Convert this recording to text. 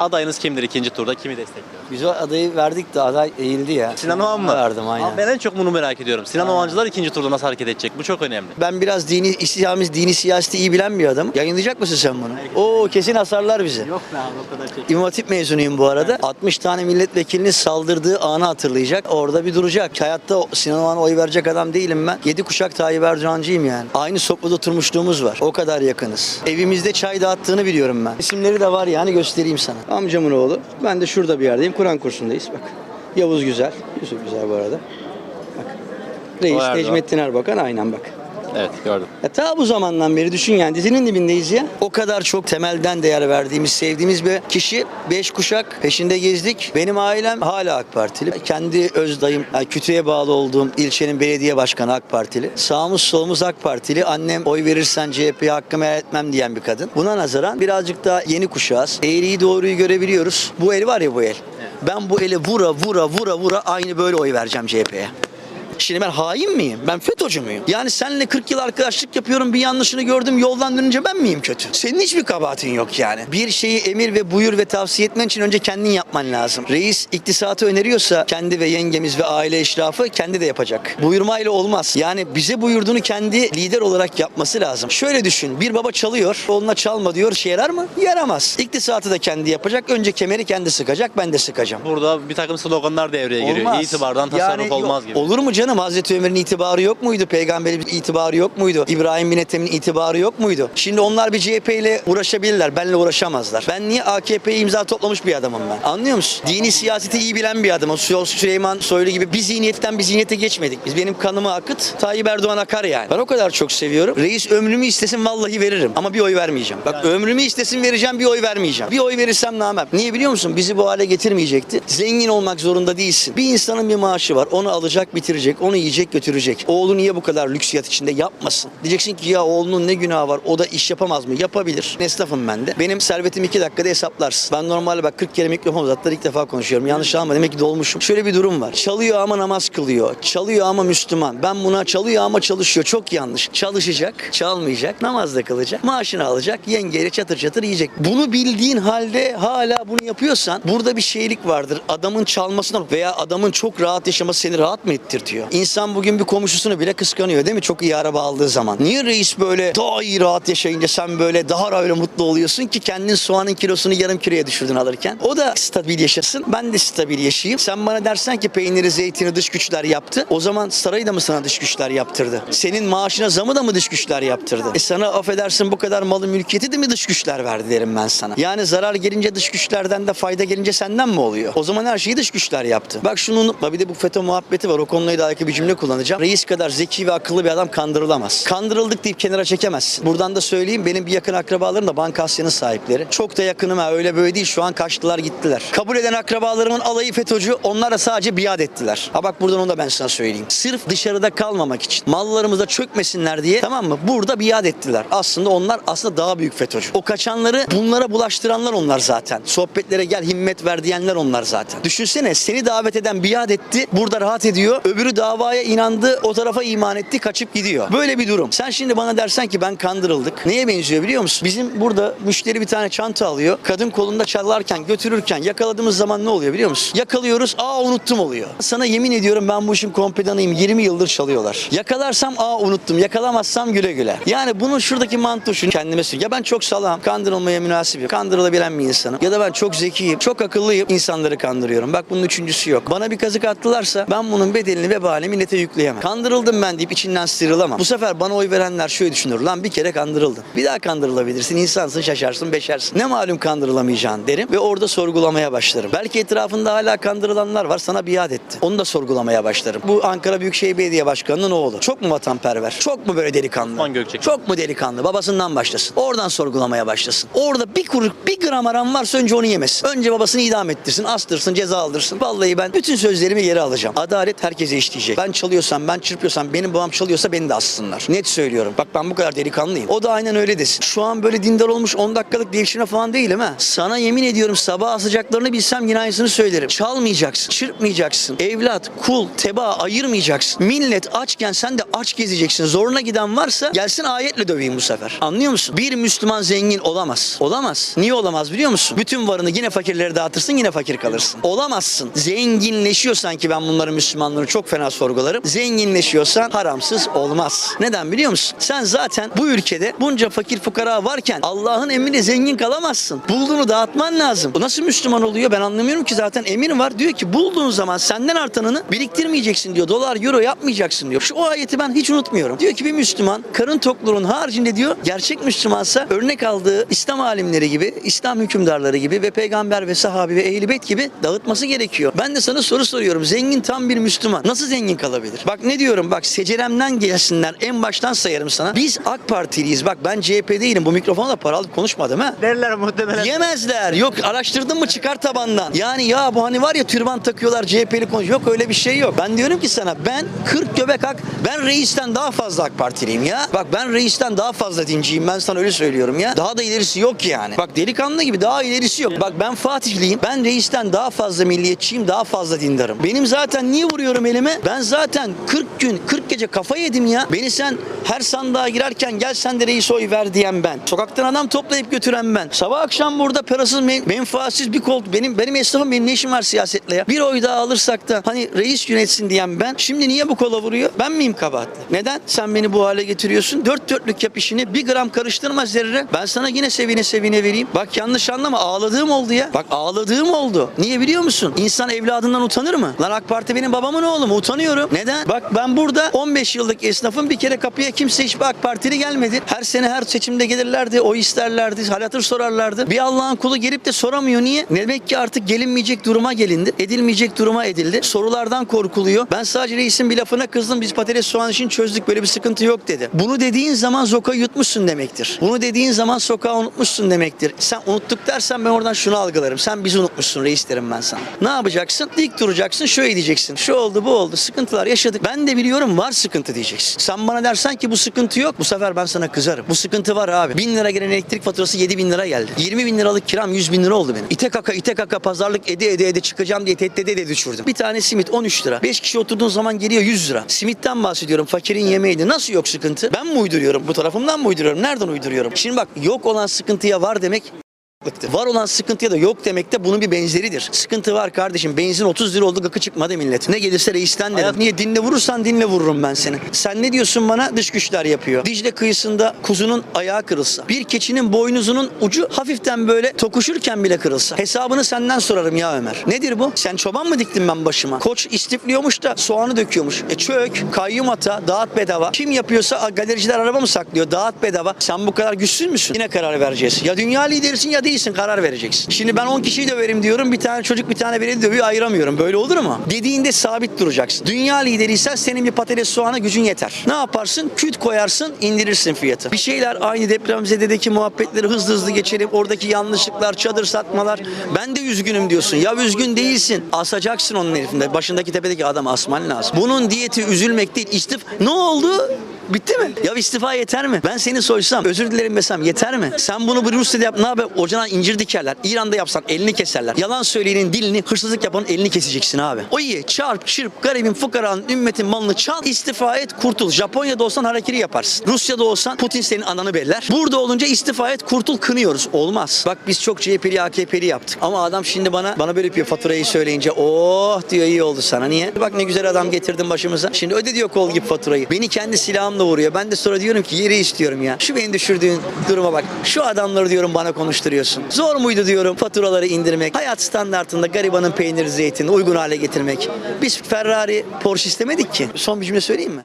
Adayınız kimdir ikinci turda? Kimi destekliyor? Biz o adayı verdik de aday eğildi ya. Sinan Oğan mı? Verdim aynen. Ama ben en çok bunu merak ediyorum. Sinan Oğancılar ikinci turda nasıl hareket edecek? Bu çok önemli. Ben biraz dini, İslam'ız dini siyaseti iyi bilen bir adamım. Yayınlayacak mısın sen bunu? Oo kesin hasarlar bizi. Yok be abi o kadar çek. İmam Hatip mezunuyum bu arada. 60 tane milletvekilinin saldırdığı anı hatırlayacak. Orada bir duracak. Hayatta Sinan Oğan'a oy verecek adam değilim ben. 7 kuşak Tayyip Erdoğancıyım yani. Aynı sofrada oturmuşluğumuz var. O kadar yakınız. Evimizde çay dağıttığını biliyorum ben. İsimleri de var yani göstereyim sana. Amcamın oğlu. Ben de şurada bir yerdeyim. Kur'an kursundayız bak. Yavuz Güzel. Yusuf Güzel bu arada. Bak. Reis Erdoğan. Necmettin Erbakan aynen bak. Evet gördüm. Ya ta bu zamandan beri düşün yani dizinin dibindeyiz ya. O kadar çok temelden değer verdiğimiz, sevdiğimiz bir kişi. Beş kuşak peşinde gezdik. Benim ailem hala AK Partili. Kendi öz dayım, yani kütüğe bağlı olduğum ilçenin belediye başkanı AK Partili. Sağımız solumuz AK Partili. Annem oy verirsen CHP'ye hakkımı helal etmem diyen bir kadın. Buna nazaran birazcık daha yeni kuşağız. Eğriyi doğruyu görebiliyoruz. Bu el var ya bu el. Ben bu ele vura vura vura vura aynı böyle oy vereceğim CHP'ye. Şimdi ben hain miyim? Ben FETÖ'cü müyüm? Yani seninle 40 yıl arkadaşlık yapıyorum bir yanlışını gördüm yoldan dönünce ben miyim kötü? Senin hiçbir kabahatin yok yani. Bir şeyi emir ve buyur ve tavsiye etmen için önce kendin yapman lazım. Reis iktisatı öneriyorsa kendi ve yengemiz ve aile eşrafı kendi de yapacak. Buyurmayla olmaz. Yani bize buyurduğunu kendi lider olarak yapması lazım. Şöyle düşün. Bir baba çalıyor. Oğluna çalma diyor. Şey yarar mı? Yaramaz. İktisatı da kendi yapacak. Önce kemeri kendi sıkacak. Ben de sıkacağım. Burada bir takım sloganlar devreye giriyor. Olmaz. İtibardan tasarruf Yani olmaz gibi. Olur mu canım? Hazreti Ömer'in itibarı yok muydu? Peygamberin itibarı yok muydu? İbrahim bin Ethem'in itibarı yok muydu? Şimdi onlar bir CHP ile uğraşabilirler. Benle uğraşamazlar. Ben niye AKP'ye imza toplamış bir adamım ben? Anlıyor musun? Dini siyaseti iyi bilen bir adamım. Sü- Süleyman Soylu gibi bir zihniyetten bir zihniyete geçmedik. Biz benim kanımı akıt. Tayyip Erdoğan akar yani. Ben o kadar çok seviyorum. Reis ömrümü istesin vallahi veririm. Ama bir oy vermeyeceğim. Bak ömrümü istesin vereceğim bir oy vermeyeceğim. Bir oy verirsem namem. Niye biliyor musun? Bizi bu hale getirmeyecekti. Zengin olmak zorunda değilsin. Bir insanın bir maaşı var. Onu alacak bitirecek. Onu yiyecek götürecek. Oğlu niye bu kadar lüks hayat içinde yapmasın? Diyeceksin ki ya oğlunun ne günahı var? O da iş yapamaz mı? Yapabilir. Esnafım ben de. Benim servetim iki dakikada hesaplarsın. Ben normalde bak 40 kere mikrofon uzattılar ilk defa konuşuyorum. Yanlış anlama demek ki dolmuşum. Şöyle bir durum var. Çalıyor ama namaz kılıyor. Çalıyor ama Müslüman. Ben buna çalıyor ama çalışıyor. Çok yanlış. Çalışacak, çalmayacak, namaz da kılacak, maaşını alacak, yengeyle çatır çatır yiyecek. Bunu bildiğin halde hala bunu yapıyorsan burada bir şeylik vardır. Adamın çalmasına veya adamın çok rahat yaşaması seni rahat mı ettirtiyor? İnsan bugün bir komşusunu bile kıskanıyor değil mi? Çok iyi araba aldığı zaman. Niye reis böyle daha iyi rahat yaşayınca sen böyle daha öyle mutlu oluyorsun ki kendin soğanın kilosunu yarım kiloya düşürdün alırken. O da stabil yaşasın. Ben de stabil yaşayayım. Sen bana dersen ki peyniri, zeytini dış güçler yaptı. O zaman sarayı da mı sana dış güçler yaptırdı? Senin maaşına zamı da mı dış güçler yaptırdı? E sana affedersin bu kadar malı mülkiyeti de mi dış güçler verdi derim ben sana. Yani zarar gelince dış güçlerden de fayda gelince senden mi oluyor? O zaman her şeyi dış güçler yaptı. Bak şunu unutma bir de bu FETÖ muhabbeti var. O konuyla dair bir cümle kullanacağım. Reis kadar zeki ve akıllı bir adam kandırılamaz. Kandırıldık deyip kenara çekemezsin. Buradan da söyleyeyim benim bir yakın akrabalarım da Banka Asya'nın sahipleri. Çok da yakınım ha öyle böyle değil şu an kaçtılar gittiler. Kabul eden akrabalarımın alayı FETÖ'cü onlar da sadece biat ettiler. Ha bak buradan onu da ben sana söyleyeyim. Sırf dışarıda kalmamak için mallarımıza çökmesinler diye tamam mı? Burada biat ettiler. Aslında onlar aslında daha büyük FETÖ'cü. O kaçanları bunlara bulaştıranlar onlar zaten. Sohbetlere gel himmet ver diyenler onlar zaten. Düşünsene seni davet eden biat etti. Burada rahat ediyor. Öbürü davaya inandı. O tarafa iman etti. Kaçıp gidiyor. Böyle bir durum. Sen şimdi bana dersen ki ben kandırıldık. Neye benziyor biliyor musun? Bizim burada müşteri bir tane çanta alıyor. Kadın kolunda çalarken götürürken yakaladığımız zaman ne oluyor biliyor musun? Yakalıyoruz. Aa unuttum oluyor. Sana yemin ediyorum ben bu işin kompedanıyım. 20 yıldır çalıyorlar. Yakalarsam aa unuttum. Yakalamazsam güle güle. Yani bunun şuradaki mantığı şu. Kendime söylüyorum. Ya ben çok salam. Kandırılmaya münasibim. Kandırılabilen bir insanım. Ya da ben çok zekiyim. Çok akıllıyım. insanları kandırıyorum. Bak bunun üçüncüsü yok. Bana bir kazık attılarsa ben bunun bedelini vebalini millete yükleyemem. Kandırıldım ben deyip içinden sıyrılamam. Bu sefer bana oy verenler şöyle düşünür. Lan bir kere kandırıldın. Bir daha kandırılabilirsin. İnsansın şaşarsın beşersin. Ne malum kandırılamayacağın derim ve orada sorgulamaya başlarım. Belki etrafında hala kandırılanlar var sana biat etti. Onu da sorgulamaya başlarım. Bu Ankara Büyükşehir Belediye Başkanı'nın oğlu. Çok mu vatanperver? Çok mu böyle delikanlı? Osman Gökçek. Çok mu delikanlı? Babasından başlasın. Oradan sorgulamaya başlasın. Orada bir kuruş, bir gram aram varsa önce onu yemesin. Önce babasını idam ettirsin, astırsın, ceza aldırsın. Vallahi ben bütün sözlerimi geri alacağım. Adalet herkese işleyecek. Diyecek. Ben çalıyorsam, ben çırpıyorsam, benim babam çalıyorsa beni de assınlar. Net söylüyorum. Bak ben bu kadar delikanlıyım. O da aynen öyle desin. Şu an böyle dindar olmuş 10 dakikalık devşirme falan değilim ha. Sana yemin ediyorum sabah asacaklarını bilsem yine aynısını söylerim. Çalmayacaksın, çırpmayacaksın. Evlat, kul, teba ayırmayacaksın. Millet açken sen de aç gezeceksin. Zoruna giden varsa gelsin ayetle döveyim bu sefer. Anlıyor musun? Bir Müslüman zengin olamaz. Olamaz. Niye olamaz biliyor musun? Bütün varını yine fakirlere dağıtırsın yine fakir kalırsın. Olamazsın. Zenginleşiyorsan ki ben bunların Müslümanlığını çok fena sorgularım. Zenginleşiyorsan haramsız olmaz. Neden biliyor musun? Sen zaten bu ülkede bunca fakir fukara varken Allah'ın emriyle zengin kalamazsın. Bulduğunu dağıtman lazım. Bu nasıl Müslüman oluyor ben anlamıyorum ki zaten emir var. Diyor ki bulduğun zaman senden artanını biriktirmeyeceksin diyor. Dolar, euro yapmayacaksın diyor. Şu o ayeti ben hiç unutmuyorum. Diyor ki bir Müslüman karın tokluğunun haricinde diyor gerçek Müslümansa örnek aldığı İslam alimleri gibi, İslam hükümdarları gibi ve peygamber ve sahabi ve ehl beyt gibi dağıtması gerekiyor. Ben de sana soru soruyorum. Zengin tam bir Müslüman. Nasıl zengin kalabilir? Bak ne diyorum bak seceremden gelsinler. En baştan sayarım sana. Biz AK Partiliyiz. Bak ben CHP değilim. Bu mikrofonla para alıp konuşmadım ha. Derler muhtemelen. Yemezler. Yok araştırdın mı çıkar tabandan. Yani ya bu hani var ya türban takıyorlar CHP'li konuşuyor. Yok öyle bir şey yok. Ben diyorum ki sana ben 40 göbek hak ben reisten daha fazla AK Partiliyim ya. Bak ben reisten daha fazla dinciyim. Ben sana öyle söylüyorum ya. Daha da ilerisi yok yani. Bak delikanlı gibi daha ilerisi yok. Bak ben Fatihliyim. Ben reisten daha fazla milliyetçiyim. Daha fazla dindarım. Benim zaten niye vuruyorum elime? Ben zaten 40 gün 40 gece kafa yedim ya. Beni sen her sandığa girerken gel sen de reis oy ver diyen ben. Sokaktan adam toplayıp götüren ben. Sabah akşam burada parasız men- menfaatsiz bir koltuk. Benim benim esnafım benim ne işim var siyasetle ya? Bir oy daha alırsak da hani reis yönetsin diyen ben. Şimdi niye bu kola vuruyor? Ben miyim kabahatli? Neden? Sen beni bu hale getiriyorsun. Dört dörtlük yap işini. Bir gram karıştırma zerre. Ben sana yine sevine sevine vereyim. Bak yanlış anlama ağladığım oldu ya. Bak ağladığım oldu. Niye biliyor musun? İnsan evladından utanır mı? Lan AK Parti benim babamın oğlu mu? Utanıyorum. Neden? Bak ben burada 15 yıllık esnafım bir kere kapıya kimse hiçbir AK Partili gelmedi. Her sene her seçimde gelirlerdi. O isterlerdi. Hal hatır sorarlardı. Bir Allah'ın kulu gelip de soramıyor. Niye? Demek ki artık gelinmeyecek duruma gelindi. Edilmeyecek duruma edildi. Sorulardan korkuluyor. Ben sadece reisin bir lafına kızdım. Biz patates soğan için çözdük. Böyle bir sıkıntı yok dedi. Bunu dediğin zaman zoka yutmuşsun demektir. Bunu dediğin zaman sokağı unutmuşsun demektir. Sen unuttuk dersen ben oradan şunu algılarım. Sen bizi unutmuşsun reis derim ben sana. Ne yapacaksın? Dik duracaksın. Şöyle diyeceksin. Şu oldu bu oldu. Sıkıntılar yaşadık. Ben de biliyorum var sıkıntı diyeceksin. Sen bana dersen ki bu sıkıntı yok. Bu sefer ben sana kızarım. Bu sıkıntı var abi. Bin lira gelen elektrik faturası 7 bin lira geldi. 20 bin liralık kiram 100 bin lira oldu benim. İte kaka ite kaka pazarlık ede ede ede çıkacağım diye tehdit ede düşürdüm. Bir tane simit 13 lira. 5 kişi oturduğun zaman geliyor 100 lira. Simitten bahsediyorum. Fakirin yemeğiydi. Nasıl yok sıkıntı? Ben mi uyduruyorum? Bu tarafımdan mı uyduruyorum? Nereden uyduruyorum? Şimdi bak yok olan sıkıntıya var demek Bıktı. Var olan sıkıntıya da yok demek de bunun bir benzeridir. Sıkıntı var kardeşim. Benzin 30 lira oldu gıkı çıkmadı millet. Ne gelirse reisten dedim. Hayat- Niye dinle vurursan dinle vururum ben seni. Sen ne diyorsun bana? Dış güçler yapıyor. Dicle kıyısında kuzunun ayağı kırılsa. Bir keçinin boynuzunun ucu hafiften böyle tokuşurken bile kırılsa. Hesabını senden sorarım ya Ömer. Nedir bu? Sen çoban mı diktin ben başıma? Koç istifliyormuş da soğanı döküyormuş. E çök, kayyum ata, dağıt bedava. Kim yapıyorsa galericiler araba mı saklıyor? Dağıt bedava. Sen bu kadar güçsüz müsün? Yine karar vereceğiz. Ya dünya liderisin ya değilsin karar vereceksin. Şimdi ben 10 kişiyi döverim diyorum. Bir tane çocuk bir tane veli dövüyor ayıramıyorum. Böyle olur mu? Dediğinde sabit duracaksın. Dünya lideriysen senin bir patates soğana gücün yeter. Ne yaparsın? Küt koyarsın indirirsin fiyatı. Bir şeyler aynı depremzededeki muhabbetleri hızlı hızlı geçelim. Oradaki yanlışlıklar, çadır satmalar. Ben de üzgünüm diyorsun. Ya üzgün değilsin. Asacaksın onun herifinde. Başındaki tepedeki adam asman lazım. Bunun diyeti üzülmek değil. İstif. Ne oldu? Bitti mi? Ya istifa yeter mi? Ben seni soysam, özür dilerim desem yeter mi? Sen bunu Rusya'da yap, ne haber? Ocağına incir dikerler. İran'da yapsan elini keserler. Yalan söyleyenin dilini, hırsızlık yapanın elini keseceksin abi. O iyi. Çarp, çırp, garibin, fukaranın, ümmetin malını çal, istifa et, kurtul. Japonya'da olsan hareketi yaparsın. Rusya'da olsan Putin senin ananı beller. Burada olunca istifa et, kurtul, kınıyoruz. Olmaz. Bak biz çok CHP'li, AKP'li yaptık. Ama adam şimdi bana bana böyle yapıyor faturayı söyleyince. Oh diyor iyi oldu sana. Niye? Bak ne güzel adam getirdin başımıza. Şimdi öde diyor kol gibi faturayı. Beni kendi silahımla vuruyor. Ben de sonra diyorum ki yeri istiyorum ya. Şu beni düşürdüğün duruma bak. Şu adamları diyorum bana konuşturuyorsun. Zor muydu diyorum faturaları indirmek. Hayat standartında garibanın peyniri zeytini uygun hale getirmek. Biz Ferrari, Porsche istemedik ki. Son bir cümle söyleyeyim mi?